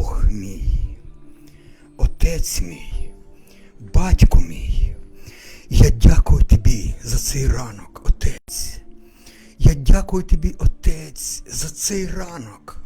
Бог мій, Отець мій, Батько мій, я дякую тобі за цей ранок, Отець. Я дякую тобі, Отець, за цей ранок,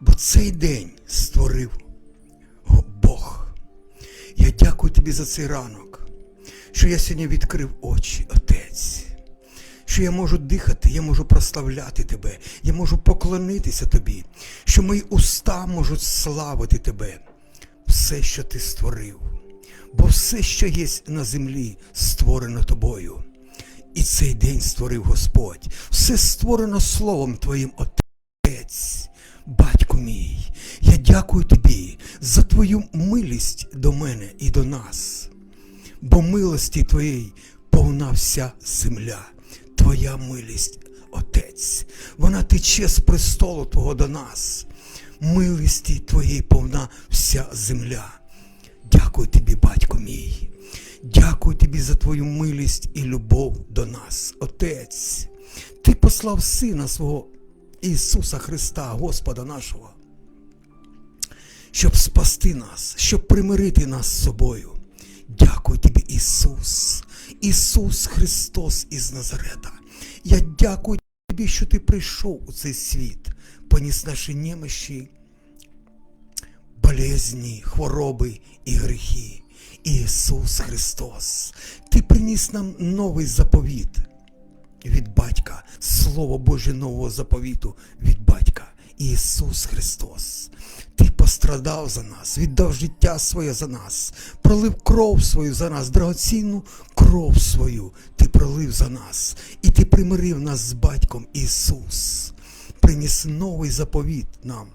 бо цей день створив Бог. Я дякую тобі за цей ранок, що я сьогодні відкрив очі, Отець. Що я можу дихати, я можу прославляти тебе, я можу поклонитися тобі, що мої уста можуть славити тебе, все, що ти створив. Бо все, що є на землі, створено тобою. І цей день створив Господь. Все створено Словом Твоїм, Отець, Батько мій. Я дякую тобі за твою милість до мене і до нас. Бо милості Твоєї повна вся земля. Твоя милість, Отець, вона тече з престолу Твого до нас. Милості Твоєї повна вся земля. Дякую тобі, батько мій. Дякую тобі за твою милість і любов до нас, Отець. Ти послав Сина свого Ісуса Христа, Господа нашого, щоб спасти нас, щоб примирити нас з собою. Дякую тобі, Ісус, Ісус Христос із Назарета. Я дякую тобі, що ти прийшов у цей світ, поніс наші немощі, болезні, хвороби і гріхи. Ісус Христос, Ти приніс нам новий заповіт від Батька, Слово Боже нового заповіту від Батька. Ісус Христос. Ти пострадав за нас, віддав життя своє за нас, пролив кров свою за нас, драгоцінну кров свою ти пролив за нас, і ти примирив нас з батьком Ісус, приніс новий заповіт нам.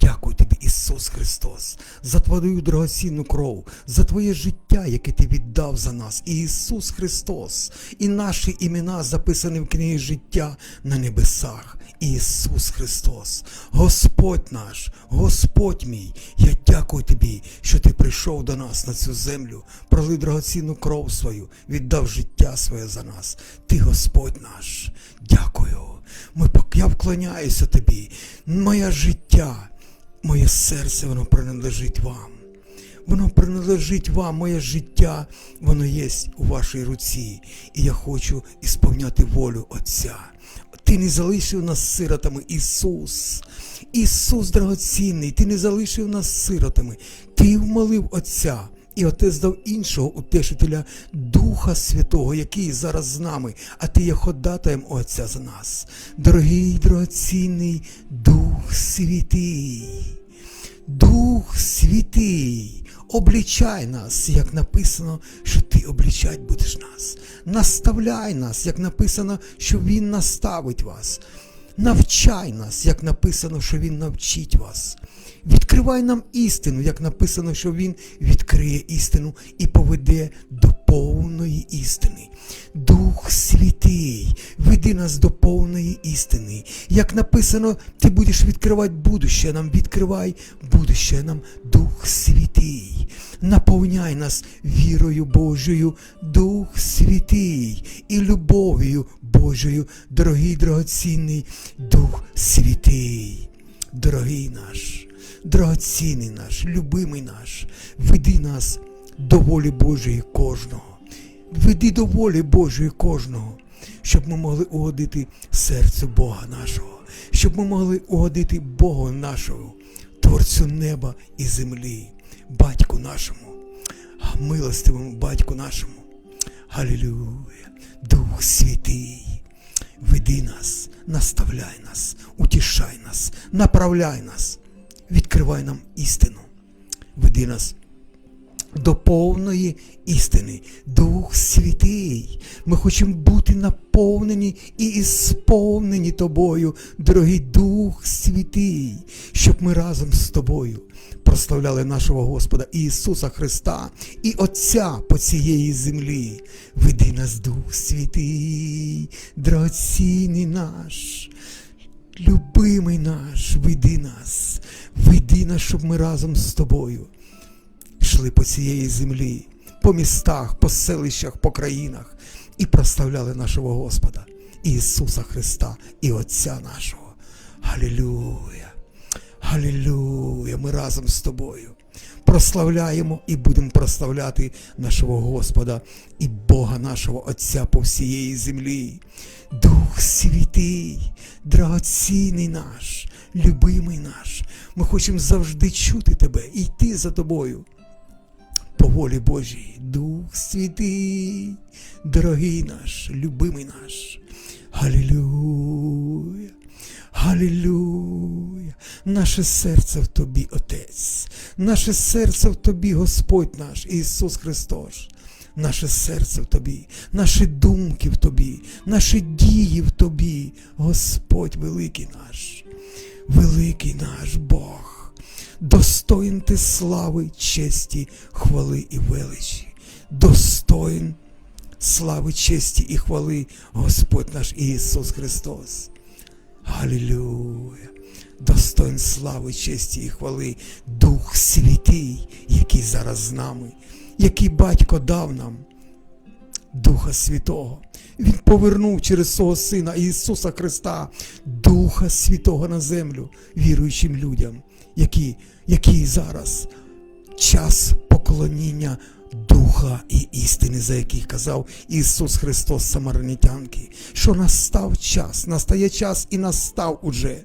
Дякую тобі, Ісус Христос, за твою драгоцінну кров, за твоє життя, яке ти віддав за нас. І Ісус Христос, і наші імена записані в книгі життя на небесах. Ісус Христос, Господь наш, Господь мій, я дякую тобі, що ти прийшов до нас на цю землю, пролив драгоцінну кров свою, віддав життя своє за нас. Ти Господь наш. Дякую. Ми, я вклоняюся тобі. Моє життя, моє серце, воно принадлежить вам. Воно принадлежить вам, моє життя, воно є у вашій руці. І я хочу ісповняти волю Отця. Ти не залишив нас сиротами, Ісус. Ісус драгоцінний, Ти не залишив нас сиротами. Ти вмолив Отця. І Отець дав іншого утешителя Духа Святого, який зараз з нами, а ти є ходатаєм Отця за нас. Дорогий драгоцінний Дух Святий, Дух Святий, облічай нас, як написано, що ти облічать будеш нас. Наставляй нас, як написано, що Він наставить вас. Навчай нас, як написано, що Він навчить вас. Відкривай нам істину, як написано, що Він відкриє істину і поведе до повної істини. Дух Святий, веди нас до повної істини. Як написано, ти будеш відкривати будуще нам, відкривай будуще нам, Дух Святий. Наповняй нас вірою Божою, Дух Святий і любов'ю Божою, дорогий драгоцінний Дух Святий, дорогий наш драгоцінний наш, любимий наш, веди нас до волі Божої кожного. Веди до волі Божої кожного, щоб ми могли угодити серцю Бога нашого, щоб ми могли угодити Богу нашого, Творцю неба і землі, батьку нашому, милостивому батьку нашому. Галілюя, Дух Святий, веди нас, наставляй нас, утішай нас, направляй нас відкривай нам істину, веди нас до повної істини, Дух Святий. Ми хочемо бути наповнені і ісповнені Тобою, дорогий Дух Святий, щоб ми разом з тобою прославляли нашого Господа Ісуса Христа і Отця по цієї землі. Веди нас, Дух Святий, драгоцінний наш. Любимий наш, веди нас, веди нас, щоб ми разом з тобою йшли по цієї землі, по містах, по селищах, по країнах і прославляли нашого Господа, Ісуса Христа і Отця нашого. Галілюя! Халілюя, ми разом з тобою. Прославляємо і будемо прославляти нашого Господа і Бога нашого Отця по всієї землі. Дух Святий, драгоцінний наш, любимий наш. Ми хочемо завжди чути тебе і йти за тобою. По волі Божій, Дух Святий, дорогий наш, любимий наш. Халілюя. Халілюя! Наше серце в тобі, Отець, наше серце в тобі, Господь наш Ісус Христос. Наше серце в тобі, наші думки в тобі, наші дії в тобі, Господь великий наш, великий наш ти слави, честі, хвали і величі, достоїн слави, честі і хвали, Господь наш Ісус Христос. Галілюя! Достоин слави, честі і хвали, Дух Святий, який зараз з нами, який батько дав нам, Духа Святого. Він повернув через свого Сина Ісуса Христа, Духа Святого на землю, віруючим людям, які, які зараз час поклоніння Духа і істини, за яких казав Ісус Христос Самарнітянки, що настав час, настає час і настав уже,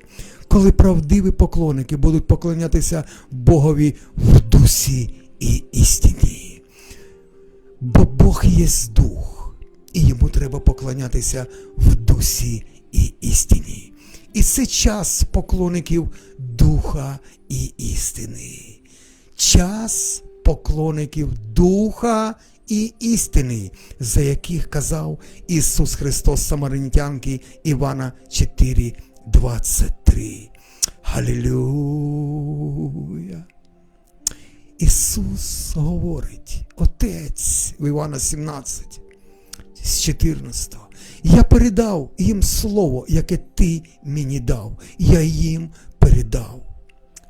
коли правдиві поклонники будуть поклонятися Богові в дусі і істині. Бо Бог є дух, і йому треба поклонятися в дусі і істині. І це час поклонників Духа і істини. Час поклонників Духа і істини, за яких казав Ісус Христос Самаринтянки Івана 4, 23. Халілюя! Ісус говорить, Отець в Івана 17, з 14. Я передав їм слово, яке ти мені дав. Я їм передав.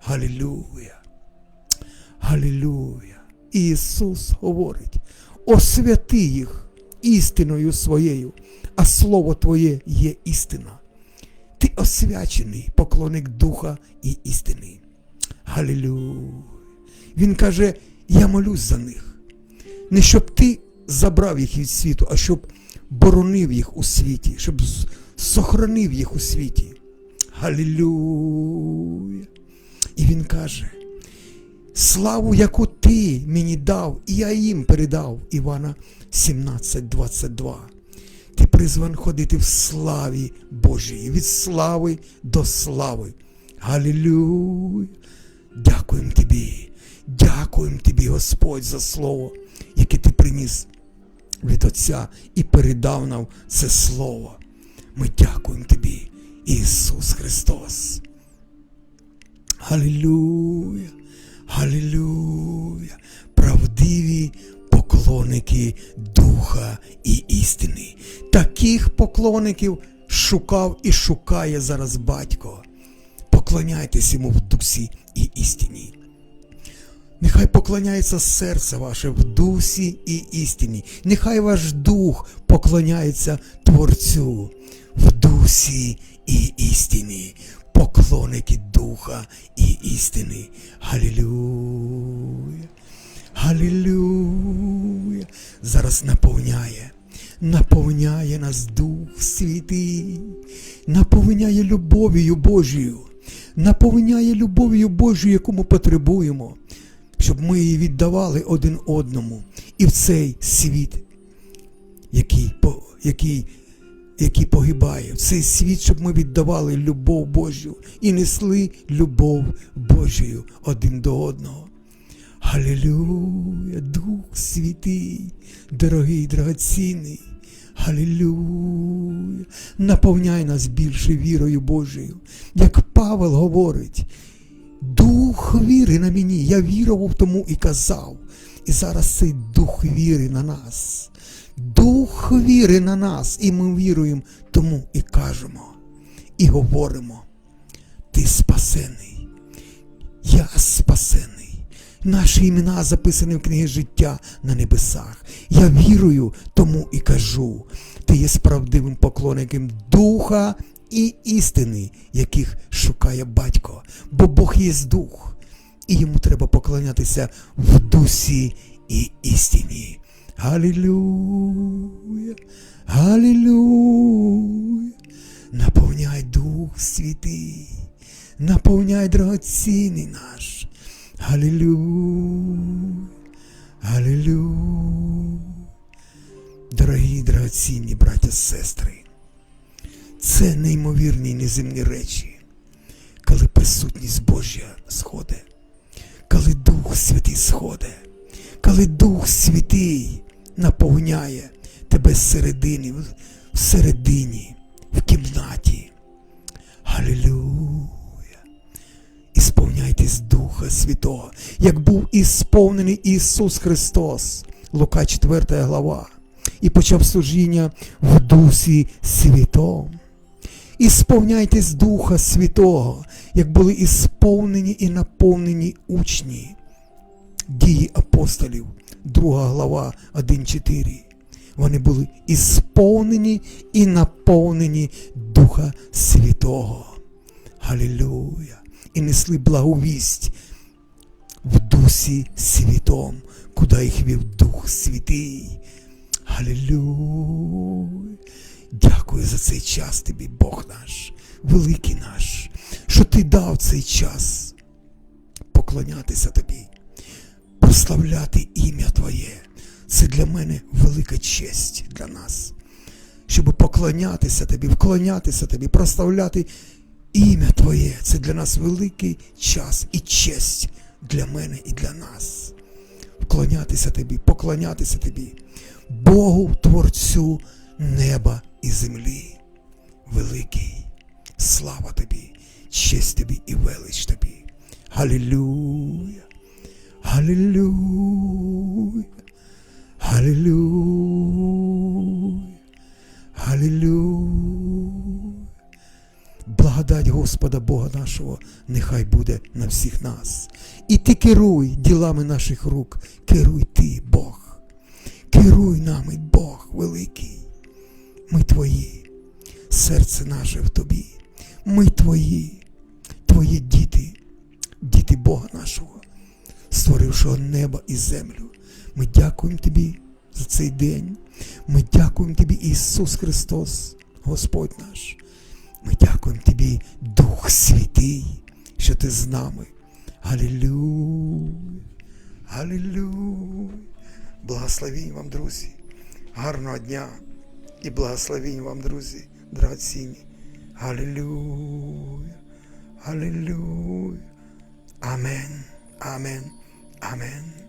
Галілюя. Галілюя. Ісус говорить, освяти їх істиною своєю, а слово Твоє є істина. Ти освячений поклонник Духа і істини. Галілюя. Він каже, я молюсь за них. Не щоб ти забрав їх від світу, а щоб боронив їх у світі, щоб сохранив їх у світі. Галілюя. І він каже, славу, яку ти мені дав, і я їм передав. Івана 17, 22. Ти призван ходити в славі Божій, від слави до слави. Галілюя. Дякуємо тобі. Дякуємо тобі, Господь, за слово, яке ти приніс від Отця і передав нам це слово. Ми дякуємо тобі, Ісус Христос. Галілюя, Галілюя, правдиві поклонники Духа і істини. Таких поклонників шукав і шукає зараз батько. Поклоняйтесь йому в дусі і істині. Нехай поклоняється серце ваше в дусі і істині. Нехай ваш дух поклоняється Творцю в дусі і істині. Поклонники духа і істини. Галілюя. Галілюя. Зараз наповняє. Наповняє нас Дух Святий, наповняє любов'ю Божою, наповняє любов'ю Божою, яку ми потребуємо, щоб ми її віддавали один одному. І в цей світ, який, який, який погибає, в цей світ, щоб ми віддавали любов Божу і несли любов Божою один до одного. Халілюя, Дух Святий, дорогий, драгоцінний. Халілюя, наповняй нас більше вірою Божою. Як Павел говорить, дух віри на мені, я вірував тому і казав. І зараз цей дух віри на нас. Дух віри на нас, і ми віруємо тому і кажемо, і говоримо. Ти спасений. Я спасений. Наші імена записані в книгі життя на небесах. Я вірую, тому і кажу. Ти є справдивим поклонником Духа і істини, яких шукає батько, бо Бог є дух, і йому треба поклонятися в дусі і істині. Галілюя, Галілюя, наповняй Дух Святий, наповняй драгоцінний наш. Галілюя, Галілюя. Дорогі драгоцінні браття сестри, це неймовірні неземні речі, коли присутність Божа сходить, коли Дух Святий сходить, коли Дух Святий наповняє тебе зсередини, всередині, в кімнаті. Алілюя! Ісповняйтесь Духа Святого, як був ісповнений Ісус Христос, Лука 4 глава, і почав служіння в Дусі Святому. Ісповняйтесь Духа Святого, як були ісповнені і наповнені учні. Дії апостолів, 2 глава 1.4. Вони були ісповнені і наповнені Духа Святого. Галілюя! І несли благовість в Дусі Святом, куди їх вів Дух Святий. Галілюя! Дякую за цей час тобі, Бог наш, великий наш, що ти дав цей час поклонятися тобі, прославляти ім'я Твоє. Це для мене велика честь для нас, щоб поклонятися тобі, вклонятися тобі, прославляти ім'я Твоє. Це для нас великий час і честь для мене і для нас. Вклонятися тобі, поклонятися тобі, Богу Творцю неба і землі. Великий, слава тобі, честь тобі і велич тобі. Галілюя, Галілюя, Галілюя, Галілюя. Благодать Господа Бога нашого нехай буде на всіх нас. І ти керуй ділами наших рук, керуй ти, Бог. Керуй нами, Бог великий. Ми твої, серце наше в тобі. Ми твої, твої діти, діти Бога нашого, створившого небо і землю. Ми дякуємо тобі за цей день. Ми дякуємо тобі, Ісус Христос, Господь наш. Ми дякуємо тобі, Дух Святий, що ти з нами. Галілюя, Галілюя. Благословінь вам, друзі. Гарного дня і благословінь вам, друзі, драгоцінні. Галілюя, Галілюя. Амен, Амен, Амен.